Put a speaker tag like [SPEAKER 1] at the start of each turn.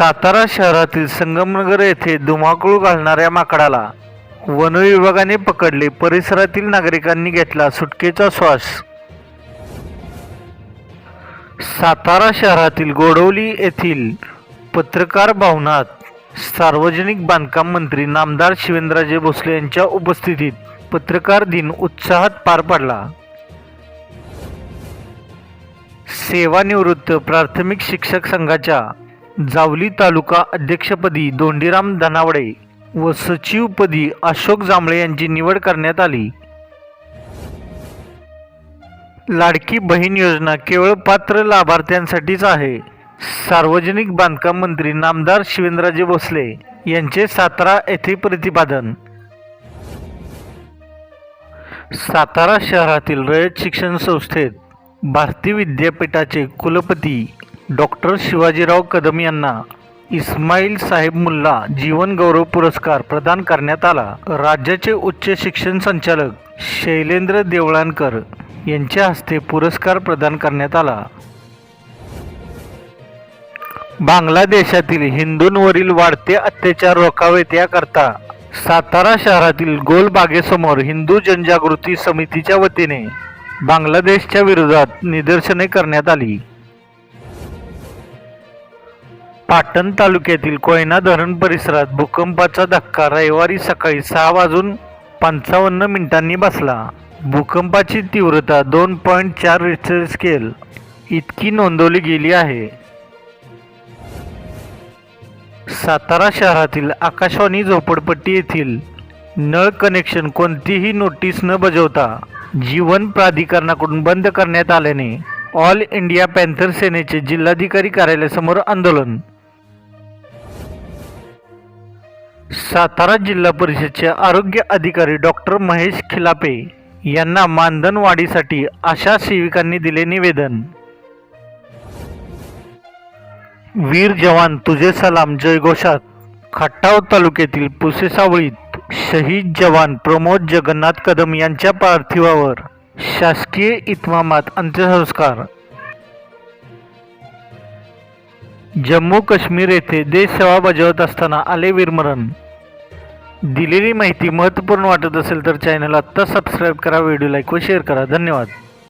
[SPEAKER 1] सातारा शहरातील संगमनगर येथे धुमाकूळ घालणाऱ्या माकडाला वनविभागाने पकडले. परिसरातील नागरिकांनी घेतला सुटकेचा श्वास. सातारा शहरातील गोडवली येथील पत्रकार भवनात सार्वजनिक बांधकाम मंत्री नामदार शिवेंद्रराजे भोसले यांच्या उपस्थितीत पत्रकार दिन उत्साहात पार पडला. सेवानिवृत्त प्राथमिक शिक्षक संघाच्या जावली तालुका अध्यक्षपदी दोंडीराम धनावडे व सचिवपदी अशोक जांभळे यांची निवड करण्यात आली. लाडकी बहीण योजना केवळ पात्र लाभार्थ्यांसाठीच आहे. सार्वजनिक बांधकाम मंत्री नामदार शिवेंद्रजी भोसले यांचे सातारा येथे प्रतिपादन. सातारा शहरातील रयत शिक्षण संस्थेत भारती विद्यापीठाचे कुलपती डॉक्टर शिवाजीराव कदम यांना इस्माईल साहेब मुल्ला जीवन गौरव पुरस्कार प्रदान करण्यात आला. राज्याचे उच्च शिक्षण संचालक शैलेंद्र देवळानकर यांच्या हस्ते पुरस्कार प्रदान करण्यात आला. बांगलादेशातील हिंदूंवरील वाढते अत्याचार रोखावेत याकरता सातारा शहरातील गोलबागेसमोर हिंदू जनजागृती समितीच्या वतीने बांगलादेशच्या विरोधात निदर्शने करण्यात आली. पाटण तालुक्यातील कोयना धरण परिसरात भूकंपाचा धक्का रविवारी सकाळी सहा वाजून पंचावन्न मिनिटांनी बसला. भूकंपाची तीव्रता दोन पॉईंट चार रिस्टर स्केल इतकी नोंदवली गेली आहे. सातारा शहरातील आकाशवाणी झोपडपट्टी येथील नळ कनेक्शन कोणतीही नोटीस न बजावता जीवन प्राधिकरणाकडून बंद करण्यात आल्याने ऑल इंडिया पॅन्थर सेनेचे जिल्हाधिकारी कार्यालयासमोर आंदोलन सातारा जिल्हा परिषदचे आरोग्य अधिकारी डॉक्टर महेश खिलापे यांना मानधन वाढीसाठी आशा सेविकांनी दिले निवेदन. वीर जवान तुझे सलाम जयघोषात खटाव तालुक्यातील पुसेसावळीत शहीद जवान प्रमोद जगन्नाथ कदम यांच्या पार्थिवावर शासकीय इतमामात अंत्यसंस्कार जम्मू काश्मीर येथे देशसेवा बजावत असताना आले वीरमरण. दिलेली माहिती महत्त्वपूर्ण वाटत असेल तर चॅनल आत्ता सबस्क्राईब करा व्हिडिओ लाईक व शेअर करा. धन्यवाद.